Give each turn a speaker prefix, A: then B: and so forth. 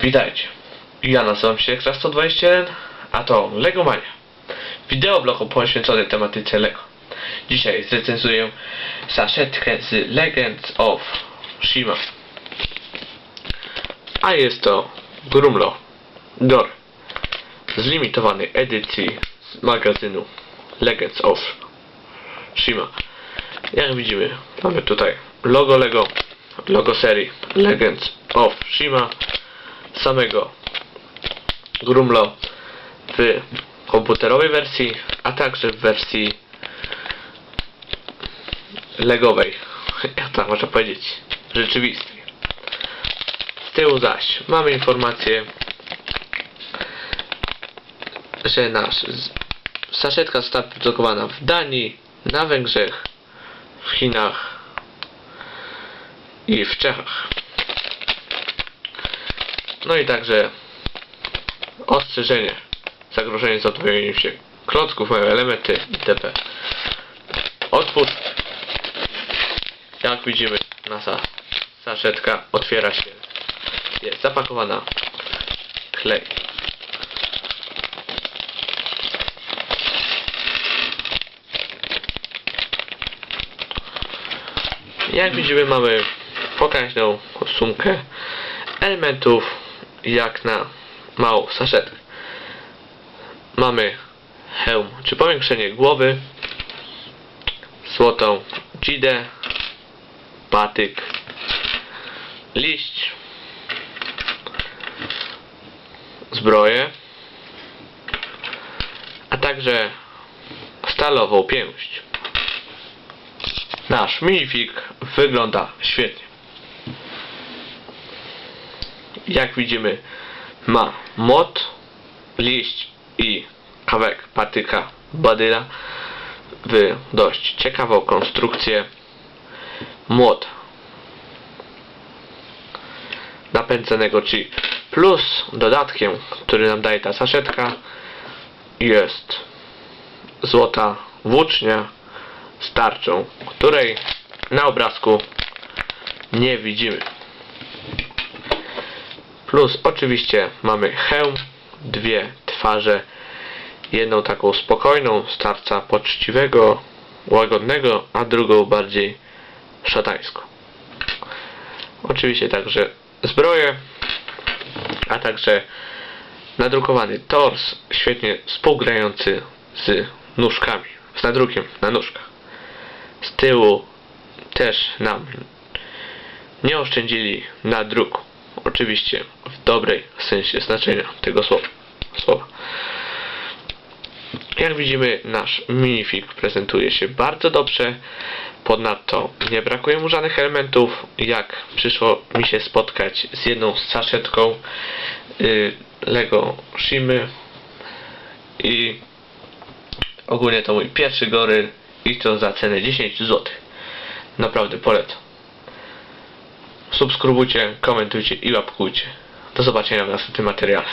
A: Witajcie. Ja nazywam się Ekstra121, a to Lego Mania. Wideoblog poświęcony tematyce Lego. Dzisiaj zrecenzuję saszetkę z Legends of Shima. A jest to Grumlo Dor z limitowanej edycji z magazynu Legends of Shima. Jak widzimy, mamy tutaj logo Lego, logo serii Legends of Shima, samego Grumlo w komputerowej wersji, a także w wersji legowej, jak to można powiedzieć, rzeczywistej. Z tyłu zaś mamy informację, że nasz saszetka została produkowana w Danii, na Węgrzech, w Chinach i w Czechach. No i także ostrzeżenie. Zagrożenie zadwojeniem się klocków, małe elementy itp. Otwór. Jak widzimy, nasza saszetka otwiera się. Jest zapakowana klej. Jak widzimy mamy pokaźną sumkę elementów jak na małą saszetkę. Mamy hełm czy powiększenie głowy, złotą dzidę, patyk, liść, zbroję, a także stalową pięść. Nasz minifig wygląda świetnie. Jak widzimy, ma mot, liść i kawałek patyka badyla w dość ciekawą konstrukcję. Młot napędzanego, czyli plus dodatkiem, który nam daje ta saszetka jest złota włócznia z tarczą, której na obrazku nie widzimy. Plus oczywiście mamy hełm, dwie twarze, jedną taką spokojną, starca poczciwego, łagodnego, a drugą bardziej szatańską. Oczywiście także zbroje, a także nadrukowany tors, świetnie współgrający z nóżkami, z nadrukiem na nóżkach. Z tyłu też nam nie oszczędzili na druku. Oczywiście w dobrej sensie znaczenia tego słowa. słowa. Jak widzimy, nasz minifig prezentuje się bardzo dobrze. Ponadto nie brakuje mu żadnych elementów. Jak przyszło mi się spotkać z jedną saszetką y, Lego Shimy i ogólnie to mój pierwszy goryl i to za cenę 10 zł. Naprawdę polecam. Subskrybujcie, komentujcie i łapkujcie. Do zobaczenia w następnym materiale.